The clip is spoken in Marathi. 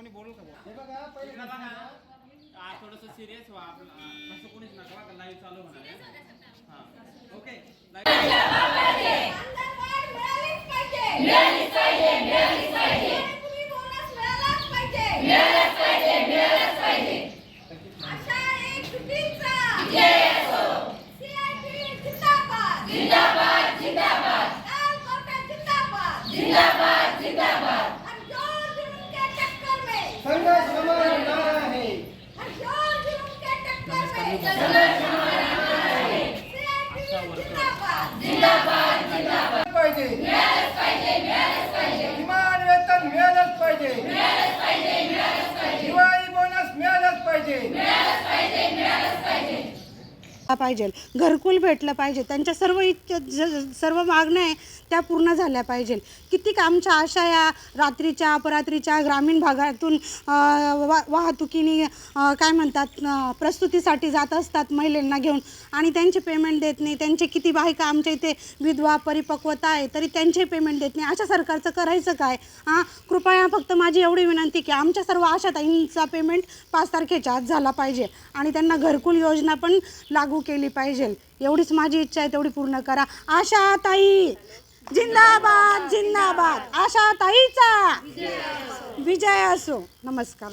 कोणी बोलू का हे बघा पहिले बघा. आ, थोडंसं सिरियस व्हा तसं कोणीच नका बघा लाईव्ह चालू होणार आहे. हां. ओके लाईव्ह अंगणवाडी मिळालीच Selam. पाहिजे. घरकुल भेटलं पाहिजे. त्यांच्या सर्व इच्छा ज- सर्व मागण्या आहे त्या पूर्ण झाल्या पाहिजे. कितीक आमच्या आशा या रात्रीच्या अपरात्रीच्या ग्रामीण भागातून वा वाहतुकीने काय म्हणतात प्रस्तुतीसाठी जात असतात महिलांना घेऊन. आणि त्यांचे पेमेंट देत नाही. त्यांचे किती बायका आमच्या इथे विधवा परिपक्वता आहे तरी त्यांचे पेमेंट देत नाही. अशा सरकारचं करायचं काय? हां कृपया फक्त माझी एवढी विनंती की आमच्या सर्व आशाताईंचा पेमेंट पाच तारखेच्या आत झाला पाहिजे. आणि त्यांना घरकुल योजना पण लागू केली पाहिजे. एवढीच माझी इच्छा आहे तेवढी पूर्ण करा. आशा ताई जिंदाबाद जिंदाबाद. आशा ताईचा विजय असो. नमस्कार.